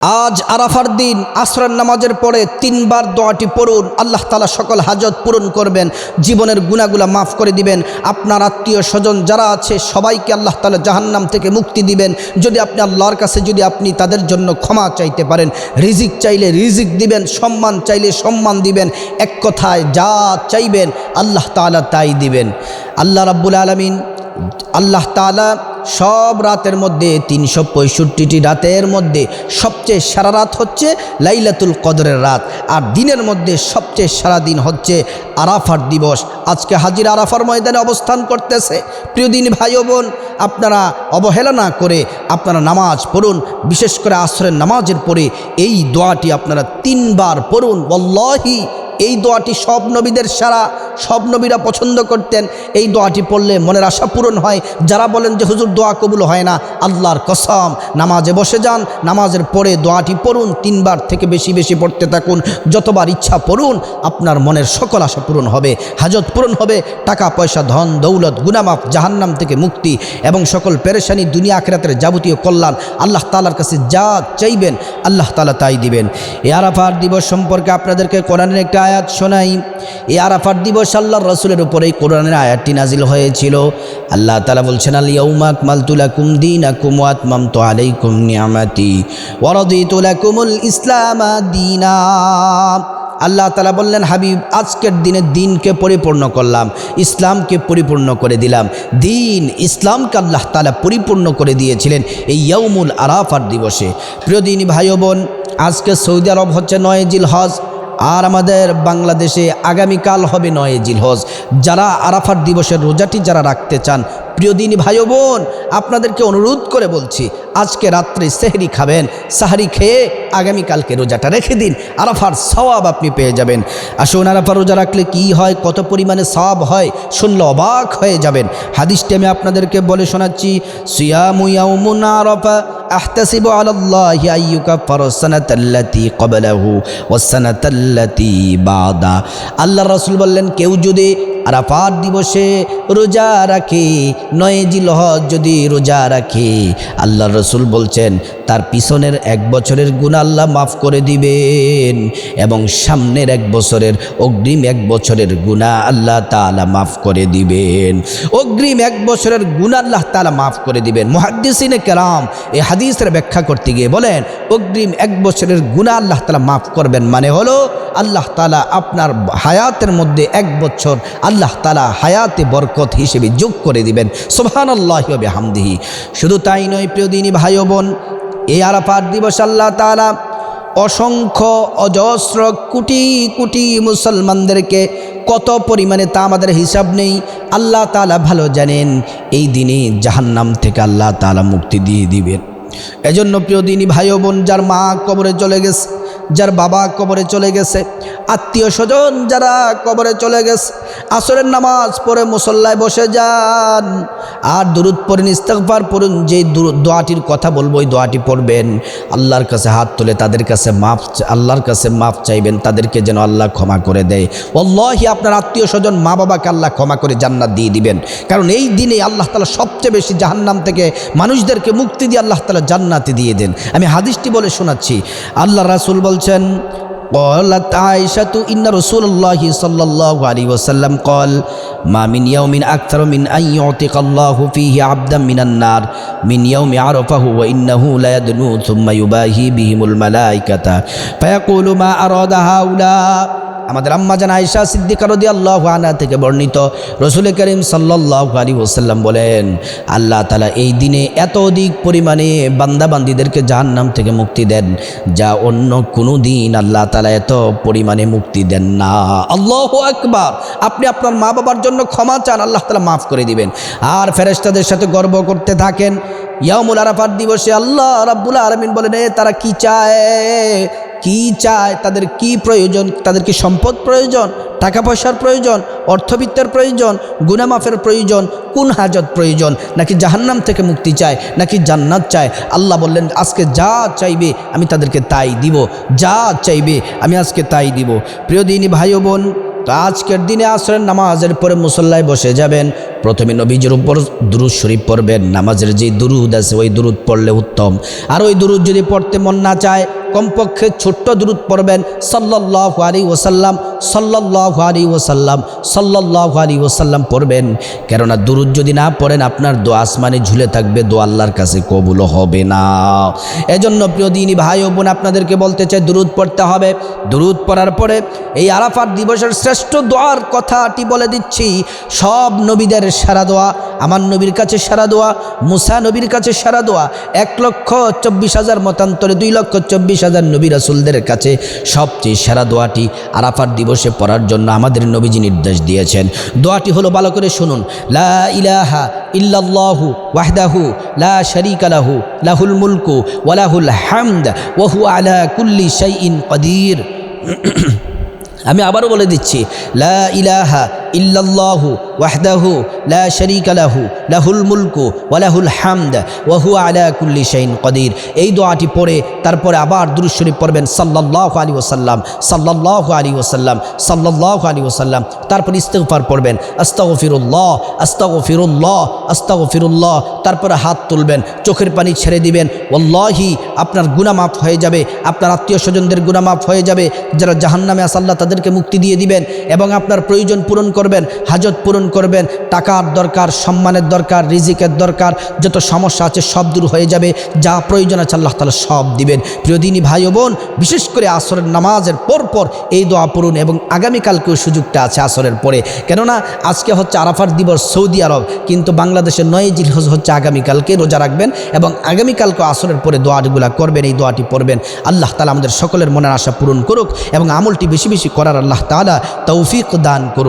আজ আরাফার দিন, আসরের নামাজের পরে তিনবার দোয়াটি পড়ুন। আল্লাহ তালা সকল হাজত পূরণ করবেন, জীবনের গুণাগুলা মাফ করে দিবেন। আপনার আত্মীয় স্বজন যারা আছে, সবাইকে আল্লাহ তালা জাহান্নাম থেকে মুক্তি দিবেন। যদি আপনি আল্লাহর কাছে, যদি আপনি তাদের জন্য ক্ষমা চাইতে পারেন, রিজিক চাইলে রিজিক দিবেন, সম্মান চাইলে সম্মান দিবেন, এক কথায় যা চাইবেন, আল্লাহ তালা তাই দিবেন। আল্লাহ রাব্বুল আলমিন, আল্লাহ তালা সব রাতের মধ্যে তিনশো পঁয়ষট্টিটি রাতের মধ্যে সবচেয়ে সারা রাত হচ্ছে লাইলাতুল কদরের রাত। আর দিনের মধ্যে সবচেয়ে সারা দিন হচ্ছে আরাফার দিবস। আজকে হাজির আরাফার ময়দানে অবস্থান করতেছে। প্রিয়দিন ভাই বোন, আপনারা অবহেলা না করে আপনারা নামাজ পড়ুন। বিশেষ করে আশ্রয়ের নামাজের পরে এই দোয়াটি আপনারা তিনবার পড়ুন। বল্লাহি এই দোয়াটি সব নবীদের সারা, সব নবীরা পছন্দ করতেন। এই দোয়াটি পড়লে মনের আশা পূরণ হয়। যারা বলেন যে, হুজুর, দোয়া কবুল হয় না। আল্লাহর কসম, নামাজে বসে যান, নামাজের পরে দোয়াটি পড়ুন, তিনবার থেকে বেশি বেশি পড়তে থাকুন। যতবার ইচ্ছা পড়ুন, আপনার মনের সকল আশা পূরণ হবে, হাজত পূরণ হবে। টাকা, পয়সা, ধন, দৌলত, গুনামাফ, জাহান্নাম থেকে মুক্তি এবং সকল পেরেশানি, দুনিয়া আখেরাতের যাবতীয় কল্যাণ আল্লাহ তালার কাছে যা চাইবেন, আল্লাহ তালা তাই দিবেন। এ আরাফার দিবস সম্পর্কে আপনাদেরকে কোরআনের একটা আয়াত শোনাই। এই আরাফার দিবস আল্লাহর রসুলের উপরেই কোরআনের আয়াতটি নাজিল হয়েছিল। আল্লাহ তালা বলছেন আলিয়াউমাক মালতুলাকুম দিন আকুম আতমাম তো আলাইকুম নিয়ামাতি ওরদিতুলাকুমুল ইসলাম দিনা। আল্লাহ তালা বললেন, হাবিব, আজকের দিনে দিনকে পরিপূর্ণ করলাম, ইসলামকে পরিপূর্ণ করে দিলাম। দিন ইসলামকে আল্লাহ তালা পরিপূর্ণ করে দিয়েছিলেন এই ইয়ৌমুল আরাফার দিবসে। প্রিয় দিনী ভাই বোন, আজকে সৌদি আরব হচ্ছে নয় জিল হজ আর আমাদের বাংলাদেশে আগামীকাল হবে নয় জিলহজ। যারা আরাফার দিবসের রোজাটি যারা রাখতে চান, প্রিয় দিনী ভাই বোন, আপনাদেরকে অনুরোধ করে বলছি, আজকে রাত্রে সেহরি খাবেন, সাহারি খেয়ে আগামীকালকে রোজাটা রেখে দিন। আরাফার সওয়াব আপনি পেয়ে যাবেন। আসুন আরাফার রোজা রাখলে কি হয়, কত পরিমাণে সওয়াব হয়, শুনলে অবাক হয়ে যাবেন। হাদিসটি আমি আপনাদেরকে বলে শোনাচ্ছি সিয়ামুয়াউমুন আরাফা আহতাসিবু يكفر السنة التي قبله والسنة التي বাদা আল্লাহ রসুল বললেন কেউ যদি আরাফাত দিবসে রোজা রাখে, নয় জিলহজ যদি রোজা রাখে। আল্লাহ রসুল বলছেন, তার পিছনের এক বছরের গুণ আল্লাহ মাফ করে দিবেন এবং সামনের এক বছরের অগ্রিম এক বছরের গুণা আল্লাহ তালা মাফ করে দিবেন। অগ্রিম এক বছরের গুণ আল্লাহ তালা মাফ করে দিবেন। মহাদ্দিসিনে কেরাম এই হাদিসের ব্যাখ্যা করতে গিয়ে বলেন, অগ্রিম এক বছরের গুণা আল্লাহ তালা মাফ করবেন মানে হলো, আল্লাহ তালা আপনার হায়াতের মধ্যে এক বছর আল্লাহ তালা হায়াতে বরকত হিসেবে যোগ করে দিবেন। সোহান আল্লাহ হামদিহি শুধু তাই নয় প্রিয়দিনী ভাই বোন, এই আরাফার দিবস আল্লাহ তালা অসংখ্য অজস্র কোটি কোটি মুসলমানদেরকে কত পরিমাণে তা আমাদের হিসাব নেই, আল্লাহ তালা ভালো জানেন, এই দিনে জাহান্নাম থেকে আল্লাহ তালা মুক্তি দিয়ে দিবেন। এজন্য প্রিয় দিনী ভাই বোন, যার মা কবরে চলে গেছে যার বাবা কবরে চলে গেছে, আত্মীয় স্বজন যারা কবরে চলে গেছে, আসরের নামাজ পড়ে মুসল্লায় বসে যান। আর দুরুদ পড়েন ইস্তেকবার পড়ুন যে দোয়াটির কথা বলব, ওই দোয়াটি পড়বেন। আল্লাহর কাছে হাত তুলে তাদের কাছে মাফ আল্লাহর কাছে মাফ চাইবেন, তাদেরকে যেন আল্লাহ ক্ষমা করে দেয়। অল্লাহি আপনার আত্মীয় স্বজন মা বাবাকে আল্লাহ ক্ষমা করে জান্নাত দিয়ে দিবেন। কারণ এই দিনে আল্লাহ তালা সবচেয়ে বেশি জাহান্নাম থেকে মানুষদেরকে মুক্তি দিয়ে আল্লাহ তালা জান্নাতি দিয়ে দেন। আমি হাদিসটি বলে শোনাচ্ছি, আল্লাহ রাসুল বলছেন قالت عائشة إن رسول الله صلى الله عليه وسلم قال ما من يوم أكثر من أن يعتق الله فيه عبدا من النار من يوم عرفه وإنه لا يدنو ثم يباهي بهم الملائكة فيقول ما أراد هؤلاء আমাদের আম্মা জান আয়েশা সিদ্দিকা রদি আল্লাহ আনা থেকে বর্ণিত রসুল করিম সাল্লাহ আলী ওসাল্লাম বলেন, আল্লাহ তালা এই দিনে এত অধিক পরিমাণে বান্দাবান্দিদেরকে জাহান্নাম থেকে মুক্তি দেন, যা অন্য কোনো দিন আল্লাহ তালা এত পরিমাণে মুক্তি দেন না। আল্লাহ আকবার! আপনি আপনার মা বাবার জন্য ক্ষমা চান, আল্লাহ তালা মাফ করে দিবেন। আর ফেরেস্তাদের সাথে গর্ব করতে থাকেন ইয়ামুল আরাফার দিবসে আল্লাহ রাব্বুল আলমিন বলেন, এ তারা কি চায়? কি চায়, তাদের কি প্রয়োজন, তাদের কি সম্পদ প্রয়োজন টাকা পয়সার প্রয়োজন, অর্থবিত্তের প্রয়োজন, গুনামাফের প্রয়োজন, কোন হাজত প্রয়োজন, নাকি জাহান্নাম থেকে মুক্তি চায়, নাকি জান্নাত চায়? আল্লাহ বললেন, আজকে যা চাইবে আমি তাদেরকে তাই দিব, যা চাইবে আমি আজকে তাই দিব। প্রিয় দিনী ভাই বোন আজকের দিনে আসরের নামাজের পরে মুসল্লায় বসে যাবেন প্রথমে নবীজির উপর দুরুদ শরীফ পড়বেন, নামাজের যে দুরুদ আছে ওই দুরুদ পড়লে উত্তম। আর ওই দুরুদ যদি পড়তে মন না চায়, কমপক্ষে ছোট্ট দুরুদ পড়বেন সাল্লাহ আলী ওসাল্লাম সাল্লাহ আলী ওসাল্লাম সাল্লাহ আলী ওসাল্লাম পড়বেন। কেননা দুরুদ যদি না পড়েন, আপনার দো আসমানে ঝুলে থাকবে দো আল্লাহর কাছে কবুল হবে না। এজন্য প্রিয় দিনী ভাই ও বোন, আপনাদেরকে বলতে চাই, দুরুদ পড়তে হবে। দুরুদ পড়ার পরে এই আরাফার দিবসের শ্রেষ্ঠ দোয়ার কথাটি বলে দিচ্ছি, সব নবীদের সারা দোয়া, আমার নবীর কাছে সারা দোয়া, মুসা নবীর কাছে সারা দোয়া, এক লক্ষ চব্বিশ হাজার মতান্তরে দুই লক্ষ চব্বিশ হাজার নবী রাসুলদের কাছে সবচেয়ে সেরা দোয়াটি আরাফার দিবসে পড়ার জন্য আমাদের নবীজি নির্দেশ দিয়েছেন। দোয়াটি হলো ভালো করে শুনুন, লা ইলাহা ইল্লাল্লাহু ওয়াহদাহু লা শারীকা লাহু, লাহুল মুলকু ওয়ালাহুল হামদ ওয়াহু আলা কুল্লি শাইইন কদির। আমি আবারও বলে দিচ্ছি, লা ইলাহা ইল্লাল্লাহু ওয়াহদাহু লা শারীকা লাহু, লাহুল মুলকু ওয়ালাহুল হামদ ওয়াহু আলা কুল্লি শাইইন কদির। এই দোয়াটি পড়ে তারপরে আবার দুরূদ শরীফ পড়বেন সাল্লাল্লাহু আলাইহি ওয়াসাল্লাম, সাল্লাল্লাহু আলাইহি ওয়াসাল্লাম, সাল্লাল্লাহু আলাইহি ওয়াসাল্লাম। তারপর ইস্তেগফার পড়বেন, আস্তাগফিরুল্লাহ আস্তাগফিরুল্লাহ আস্তাগফিরুল্লাহ। তারপরে হাত তুলবেন, চোখের পানি ছেড়ে দিবেন। ওয়াল্লাহি, আপনার গুনাহ মাফ হয়ে যাবে, আপনার আত্মীয় স্বজনদের গুনাহ মাফ হয়ে যাবে। যারা জাহান্নামে আছে, আল্লাহ তাদেরকে মুক্তি দিয়ে দিবেন এবং আপনার প্রয়োজন পূরণ করবেন, হাজত পূরণ করবেন, টাকার দরকার, সম্মানের দরকার, রিজিকের দরকার, যত সমস্যা আছে সব দূর হয়ে যাবে, যা প্রয়োজন আছে আল্লাহ তালা সব দিবেন। প্রিয়দিনী ভাই ও বোন, বিশেষ করে আসরের নামাজের পর পর এই দোয়া পড়ুন এবং আগামীকালকেও সুযোগটা আছে আসরের পরে। কেননা আজকে হচ্ছে আরাফার দিবস সৌদি আরব, কিন্তু বাংলাদেশের নয় জিলহজ হচ্ছে আগামীকালকে রোজা রাখবেন এবং আগামীকালকে আসরের পরে দোয়াগুলা করবেন, এই দোয়াটি পড়বেন। আল্লাহ তালা আমাদের সকলের মনের আশা পূরণ করুক এবং আমলটি বেশি বেশি করার আল্লাহ তালা তৌফিক দান করুক।